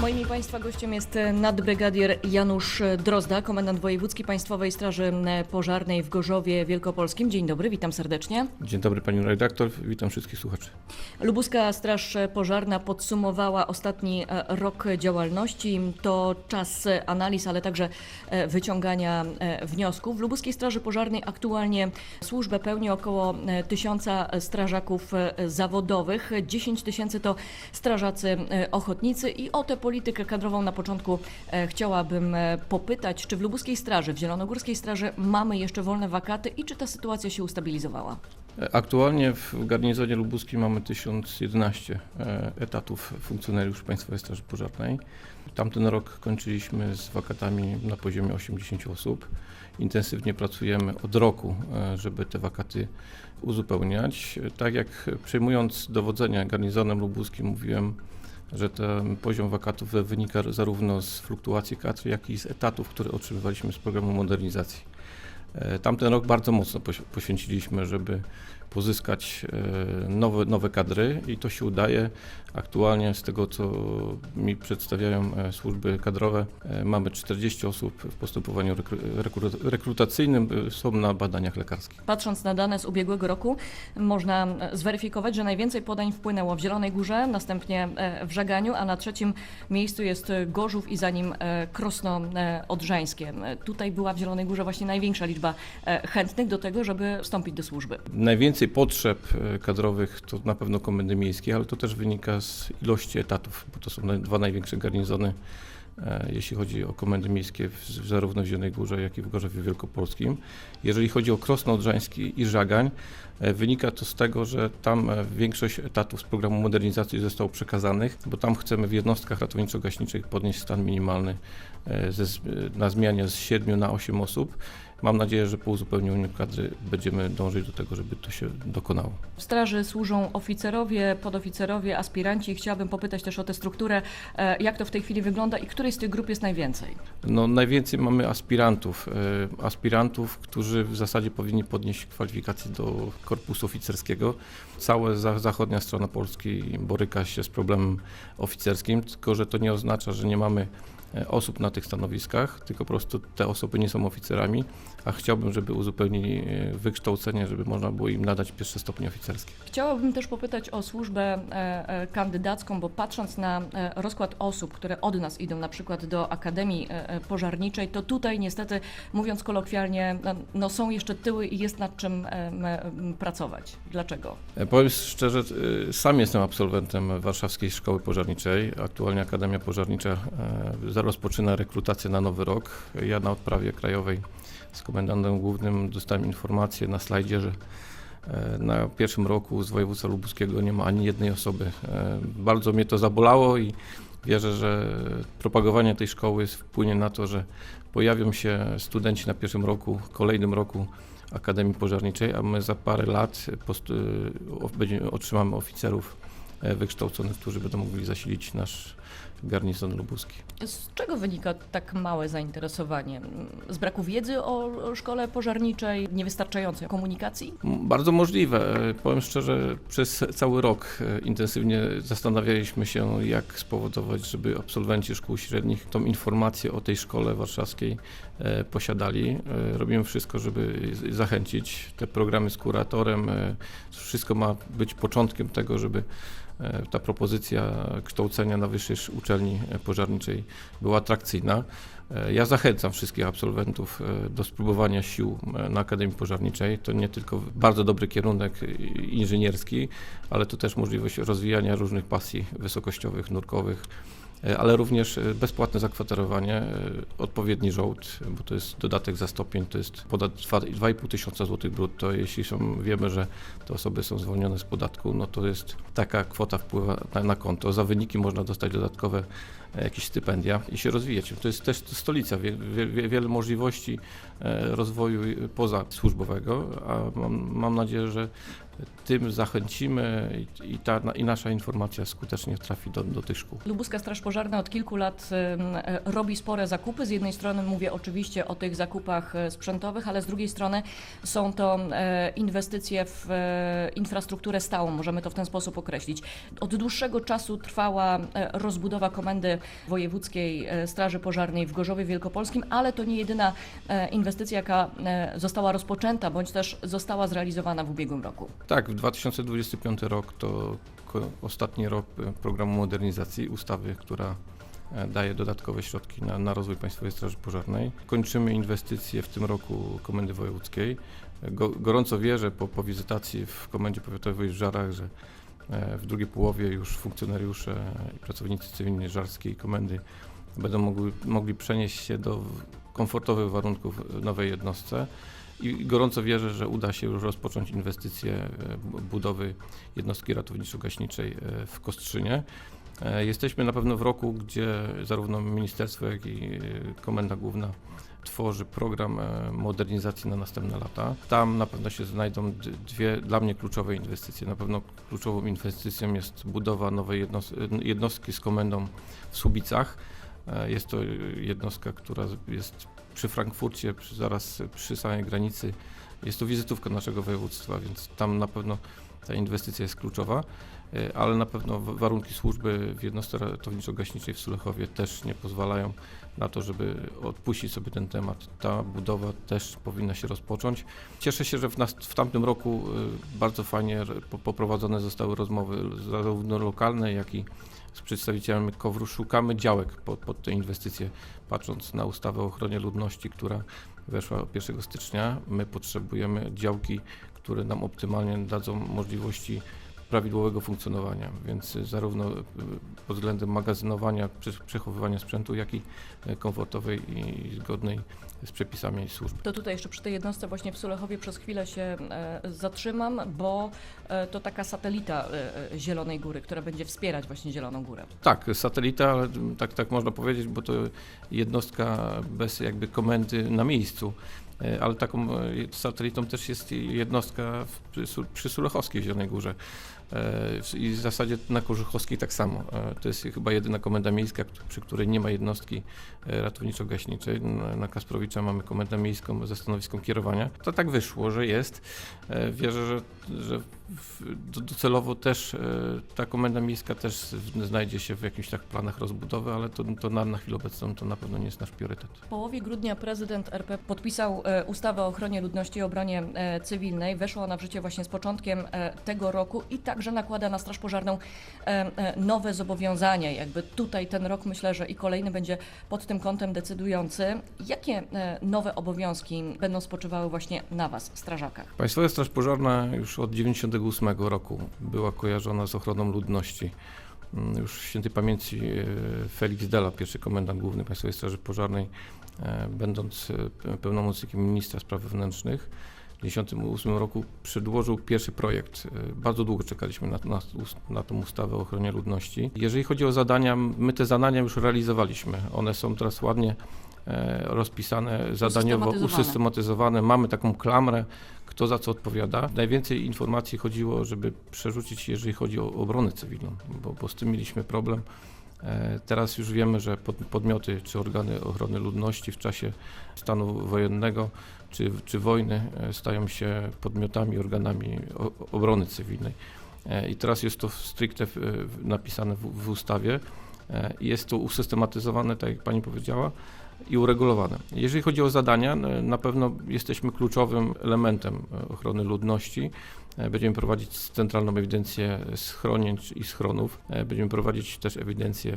Moim i Państwa gościem jest e, nadbrygadier Janusz Drozda, komendant wojewódzki Państwowej Straży e, Pożarnej w Gorzowie Wielkopolskim. Dzień dobry, witam serdecznie. Dzień dobry pani redaktor, witam wszystkich słuchaczy. Lubuska Straż Pożarna podsumowała ostatni e, rok działalności. To czas e, analiz, ale także e, wyciągania e, wniosków. W Lubuskiej Straży Pożarnej aktualnie służbę pełni około e, tysiąca strażaków e, zawodowych. 10 tysięcy to strażacy e, ochotnicy i o tę politykę kadrową na początku e, chciałabym e, popytać, czy w Lubuskiej Straży, w Zielonogórskiej Straży mamy jeszcze wolne wakaty i czy ta sytuacja się ustabilizowała? Aktualnie w garnizonie lubuskim mamy 1011 e, etatów funkcjonariuszy Państwowej Straży Pożarnej. Tamten rok kończyliśmy z wakatami na poziomie 80 osób. Intensywnie pracujemy od roku, e, żeby te wakaty uzupełniać. Tak jak przejmując dowodzenie garnizonem lubuskim mówiłem, że ten poziom wakatów wynika zarówno z fluktuacji kadr, jak i z etatów, które otrzymywaliśmy z programu modernizacji. E, Tamten rok bardzo mocno poś- poświęciliśmy, żeby pozyskać e, nowe, nowe kadry i to się udaje. Aktualnie z tego, co mi przedstawiają e, służby kadrowe, mamy 40 osób w postępowaniu rekru- rekru- rekrutacyjnym, są na badaniach lekarskich. Patrząc na dane z ubiegłego roku, można zweryfikować, że najwięcej podań wpłynęło w Zielonej Górze, następnie w Żaganiu, a na trzecim miejscu jest Gorzów i za nim Krosno Odrzańskie. Tutaj była w Zielonej Górze właśnie największa liczba e, chętnych do tego, żeby wstąpić do służby. Najwięcej potrzeb e, kadrowych to na pewno komendy miejskie, ale to też wynika z ilości etatów, bo to są dwa największe garnizony, e, jeśli chodzi o komendy miejskie, w, zarówno w Zielonej Górze, jak i w Gorzowie Wielkopolskim. Jeżeli chodzi o Krosno Odrzański i Żagań, wynika to z tego, że tam większość etatów z programu modernizacji zostało przekazanych, bo tam chcemy w jednostkach ratowniczo-gaśniczych podnieść stan minimalny ze, na zmianie z 7 na 8 osób. Mam nadzieję, że po uzupełnieniu kadry będziemy dążyć do tego, żeby to się dokonało. W straży służą oficerowie, podoficerowie, aspiranci. Chciałabym popytać też o tę strukturę, e, jak to w tej chwili wygląda i której z tych grup jest najwięcej? No, najwięcej mamy aspirantów, e, aspirantów, którzy w zasadzie powinni podnieść kwalifikacje do korpusu oficerskiego. Cała za, zachodnia strona Polski boryka się z problemem oficerskim, tylko że to nie oznacza, że nie mamy osób na tych stanowiskach, tylko po prostu te osoby nie są oficerami, a chciałbym, żeby uzupełnili e, wykształcenie, żeby można było im nadać pierwsze stopnie oficerskie. Chciałabym też popytać o służbę e, e, kandydacką, bo patrząc na rozkład osób, które od nas idą na przykład do Akademii Pożarniczej, to tutaj niestety, mówiąc kolokwialnie, no, no są jeszcze tyły i jest nad czym pracować. Dlaczego? Powiem szczerze, sam jestem absolwentem Warszawskiej Szkoły Pożarniczej. Aktualnie Akademia Pożarnicza za- rozpoczyna rekrutację na nowy rok. Ja na odprawie krajowej z komendantem głównym dostałem informację na slajdzie, że e, na pierwszym roku z województwa lubuskiego nie ma ani jednej osoby. E, Bardzo mnie to zabolało i wierzę, że propagowanie tej szkoły wpłynie na to, że pojawią się studenci na pierwszym roku, kolejnym roku Akademii Pożarniczej, a my za parę lat otrzymamy oficerów e, wykształconych, którzy będą mogli zasilić nasz garnizon lubuski. Z czego wynika tak małe zainteresowanie? Z braku wiedzy o szkole pożarniczej, niewystarczającej komunikacji? Bardzo możliwe. Powiem szczerze, przez cały rok e, intensywnie zastanawialiśmy się, jak spowodować, żeby absolwenci szkół średnich tą informację o tej szkole warszawskiej e, posiadali. E, Robimy wszystko, żeby zachęcić. Te programy z kuratorem, wszystko ma być początkiem tego, żeby ta propozycja kształcenia na wyższej sz- uczelni e, pożarniczej była atrakcyjna. E, Ja zachęcam wszystkich absolwentów e, do spróbowania sił e, na Akademii Pożarniczej. To nie tylko bardzo dobry kierunek e, inżynierski, ale to też możliwość rozwijania różnych pasji wysokościowych, nurkowych, e, ale również e, bezpłatne zakwaterowanie, e, odpowiedni żołd, bo to jest dodatek za stopień, to jest ponad dwa- 2,5 tysiąca złotych brutto. Jeśli są, wiemy, że te osoby są zwolnione z podatku, no to jest taka kwota wpływa na, na konto. Za wyniki można dostać dodatkowe e, jakieś stypendia i się rozwijać. To jest też stolica, wie, wie, wie, wiele możliwości e, rozwoju poza służbowego, a mam, mam nadzieję, że tym zachęcimy i, ta, i nasza informacja skutecznie trafi do, do tych szkół. Lubuska Straż Pożarna od kilku lat e, robi spore zakupy. Z jednej strony mówię oczywiście o tych zakupach e, sprzętowych, ale z drugiej strony są to e, inwestycje w infrastrukturę stałą, możemy to w ten sposób określić. Od dłuższego czasu trwała rozbudowa Komendy Wojewódzkiej Straży Pożarnej w Gorzowie Wielkopolskim, ale to nie jedyna inwestycja, jaka została rozpoczęta bądź też została zrealizowana w ubiegłym roku. Tak, w 2025 rok to ostatni rok e, programu modernizacji ustawy, która e, daje dodatkowe środki na, na rozwój Państwowej Straży Pożarnej. Kończymy inwestycje w tym roku Komendy Wojewódzkiej. E, Go, gorąco wierzę po, po wizytacji w Komendzie Powiatowej w Żarach, że w drugiej połowie już funkcjonariusze i pracownicy cywilni Żarskiej Komendy będą mogli, mogli przenieść się do komfortowych warunków nowej jednostce. I gorąco wierzę, że uda się już rozpocząć inwestycje e, bu- budowy jednostki ratowniczo-gaśniczej e, w Kostrzynie. E, Jesteśmy na pewno w roku, gdzie zarówno ministerstwo, jak i Komenda Główna tworzy program modernizacji na następne lata. Tam na pewno się znajdą dwie dla mnie kluczowe inwestycje. Na pewno kluczową inwestycją jest budowa nowej jednos- jednostki z komendą w Słubicach. Jest to jednostka, która jest przy Frankfurcie, przy, zaraz przy samej granicy. Jest to wizytówka naszego województwa, więc tam na pewno ta inwestycja jest kluczowa, e, ale na pewno warunki służby w jednostce ratowniczo-gaśniczej w Sulechowie też nie pozwalają na to, żeby odpuścić sobie ten temat. Ta budowa też powinna się rozpocząć. Cieszę się, że w, nas, w tamtym roku e, bardzo fajnie poprowadzone zostały rozmowy zarówno lokalne, jak i z przedstawicielami KOWR-u. Szukamy działek pod, pod te inwestycje, patrząc na ustawę o ochronie ludności, która weszła 1 stycznia. My potrzebujemy działki, które nam optymalnie dadzą możliwości prawidłowego funkcjonowania, więc y, zarówno y, pod względem magazynowania, prze- przechowywania sprzętu, jak i y, komfortowej i zgodnej z przepisami służby. To tutaj jeszcze przy tej jednostce właśnie w Sulechowie przez chwilę się e, zatrzymam, bo e, to taka satelita e, Zielonej Góry, która będzie wspierać właśnie Zieloną Górę. Tak, satelita, ale tak, tak można powiedzieć, bo to jednostka bez jakby komendy na miejscu. Ale taką satelitą też jest jednostka przy, przy Sulechowskiej Zielonej Górze. E, I w zasadzie na Korzuchowskiej tak samo. E, To jest chyba jedyna komenda miejska, przy której nie ma jednostki e, ratowniczo-gaśniczej. Na, Kasprowicza mamy komendę miejską ze stanowiskiem kierowania. To tak wyszło, że jest. Wierzę, że, że docelowo też ta komenda miejska też znajdzie się w jakichś tak planach rozbudowy, ale to, to na, na chwilę obecną to na pewno nie jest nasz priorytet. W połowie grudnia prezydent RP podpisał ustawę o ochronie ludności i obronie cywilnej. Weszła ona w życie właśnie z początkiem tego roku i także nakłada na Straż Pożarną e, e, nowe zobowiązania. Jakby tutaj ten rok myślę, że i kolejny będzie pod tym kątem decydujący. Jakie e, nowe obowiązki będą spoczywały właśnie na Was, strażakach? Państwowa Straż Pożarna już od 1998 roku była kojarzona z ochroną ludności. Mm, Już w świętej pamięci Felix Dela, pierwszy komendant główny Państwowej Straży Pożarnej, będąc pe- pełnomocnikiem ministra spraw wewnętrznych, 1998 roku przedłożył pierwszy projekt. E, Bardzo długo czekaliśmy na, na, na tą ustawę o ochronie ludności. Jeżeli chodzi o zadania, my te zadania już realizowaliśmy. One są teraz ładnie e, rozpisane, zadaniowo Usystematyzowane. Mamy taką klamrę, kto za co odpowiada. Najwięcej informacji chodziło, żeby przerzucić, jeżeli chodzi o obronę cywilną, bo, bo z tym mieliśmy problem. E, Teraz już wiemy, że pod, podmioty czy organy ochrony ludności w czasie stanu wojennego czy, czy wojny e, stają się podmiotami, organami obrony cywilnej. E, I teraz jest to stricte napisane w, w ustawie. E, Jest to usystematyzowane, tak jak Pani powiedziała, i uregulowane. Jeżeli chodzi o zadania, n- na pewno jesteśmy kluczowym elementem e, ochrony ludności. E, Będziemy prowadzić centralną ewidencję schronień i schronów. E, Będziemy prowadzić też ewidencję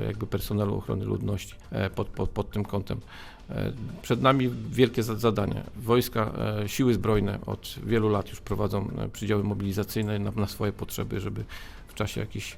e, jakby personelu ochrony ludności e, pod, pod, pod tym kątem. E, Przed nami wielkie za- zadania. Wojska, e, siły zbrojne od wielu lat już prowadzą e, przydziały mobilizacyjne na, na swoje potrzeby, żeby w czasie jakichś e,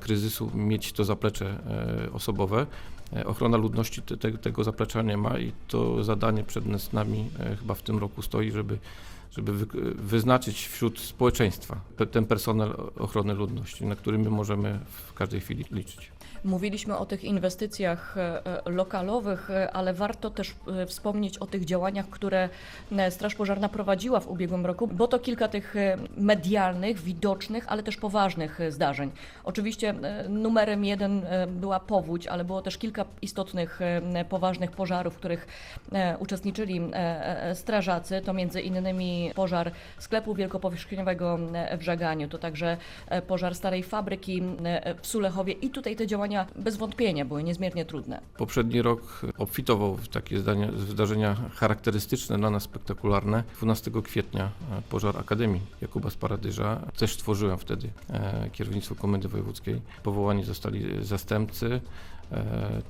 kryzysu mieć to zaplecze e, osobowe. E, Ochrona ludności te, te, tego zaplecza nie ma i to zadanie przed nami e, chyba w tym roku stoi, żeby, żeby wy, wyznaczyć wśród społeczeństwa ten personel ochrony ludności, na który my możemy w każdej chwili liczyć. Mówiliśmy o tych inwestycjach e, e, lokalowych, e, ale warto też wspomnieć o tych działaniach, które Straż Pożarna prowadziła w ubiegłym roku, bo to kilka tych medialnych, widocznych, ale też poważnych zdarzeń. Oczywiście numerem jeden była powódź, ale było też kilka istotnych, poważnych pożarów, w których uczestniczyli strażacy. To między innymi pożar sklepu wielkopowierzchniowego e, w Żaganiu, to także e, pożar starej fabryki e, w Sulechowie i tutaj te działania bez wątpienia były niezmiernie trudne. Poprzedni rok obfitował w takie zdania, zdarzenia charakterystyczne, dla nas spektakularne. 12 kwietnia pożar Akademii Jakuba Sparadyża. Też tworzyłem wtedy kierownictwo Komendy Wojewódzkiej. Powołani zostali zastępcy.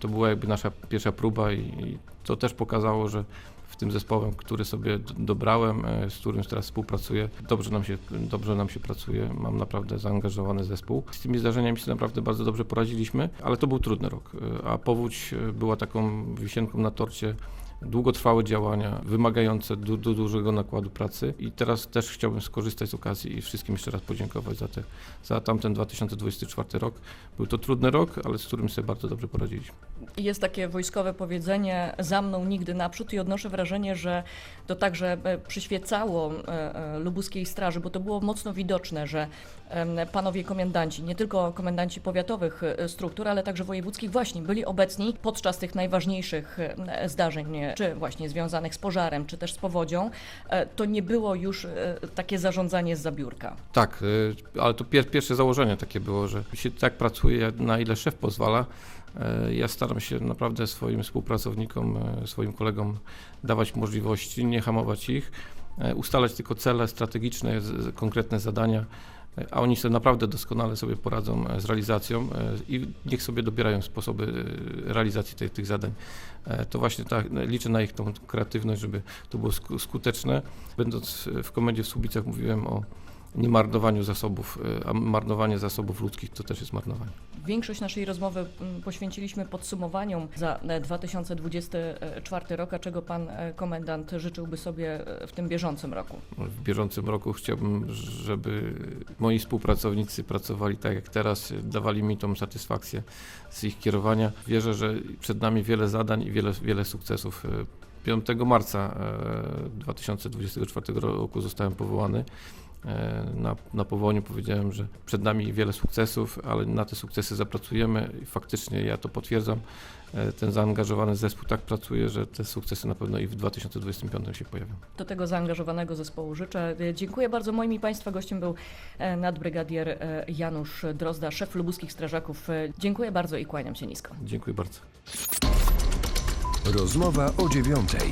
To była jakby nasza pierwsza próba i to też pokazało, że w tym zespołem, który sobie dobrałem, e, z którym teraz współpracuję, dobrze nam się, dobrze nam się pracuje. Mam naprawdę zaangażowany zespół. Z tymi zdarzeniami sobie naprawdę bardzo dobrze poradziliśmy, ale to był trudny rok, e, a powódź e, była taką wisienką na torcie długotrwałe działania, wymagające du, du, dużego nakładu pracy i teraz też chciałbym skorzystać z okazji i wszystkim jeszcze raz podziękować za, te, za tamten 2024 rok. Był to trudny rok, ale z którym sobie bardzo dobrze poradziliśmy. Jest takie wojskowe powiedzenie za mną nigdy naprzód i odnoszę wrażenie, że to także e, przyświecało e, e, lubuskiej straży, bo to było mocno widoczne, że panowie komendanci, nie tylko komendanci powiatowych struktur, ale także wojewódzkich właśnie byli obecni podczas tych najważniejszych zdarzeń, czy właśnie związanych z pożarem, czy też z powodzią. E, To nie było już e, takie zarządzanie z zabiórka. Tak, y, ale to pier, pierwsze założenie takie było, że się tak pracuje, na ile szef pozwala. E, Ja staram się naprawdę swoim współpracownikom, e, swoim kolegom dawać możliwości, nie hamować ich, e, ustalać tylko cele strategiczne, konkretne zadania, e, a oni sobie naprawdę doskonale sobie poradzą e, z realizacją e, i niech sobie dobierają sposoby e, realizacji tych, tych zadań. To właśnie tak, liczę na ich tą kreatywność, żeby to było sku- skuteczne. Będąc w komendzie w Słubicach mówiłem o nie marnowaniu zasobów, y, a marnowanie zasobów ludzkich to też jest marnowanie. Większość naszej rozmowy mm, poświęciliśmy podsumowaniom za e, 2024 rok, a czego pan e, komendant życzyłby sobie e, w tym bieżącym roku? W bieżącym roku chciałbym, żeby moi współpracownicy pracowali tak jak teraz, dawali mi tą satysfakcję z ich kierowania. Wierzę, że przed nami wiele zadań i wiele, wiele sukcesów. Y, 5 marca e, 2024 roku zostałem powołany. E, Na, na powołaniu powiedziałem, że przed nami wiele sukcesów, ale na te sukcesy zapracujemy i faktycznie ja to potwierdzam. E, Ten zaangażowany zespół tak pracuje, że te sukcesy na pewno i w 2025 się pojawią. Do tego zaangażowanego zespołu życzę. E, Dziękuję bardzo. Moim i Państwa gościem był nadbrygadier Janusz Drozda, szef lubuskich strażaków. Dziękuję bardzo i kłaniam się nisko. Dziękuję bardzo. Rozmowa o dziewiątej.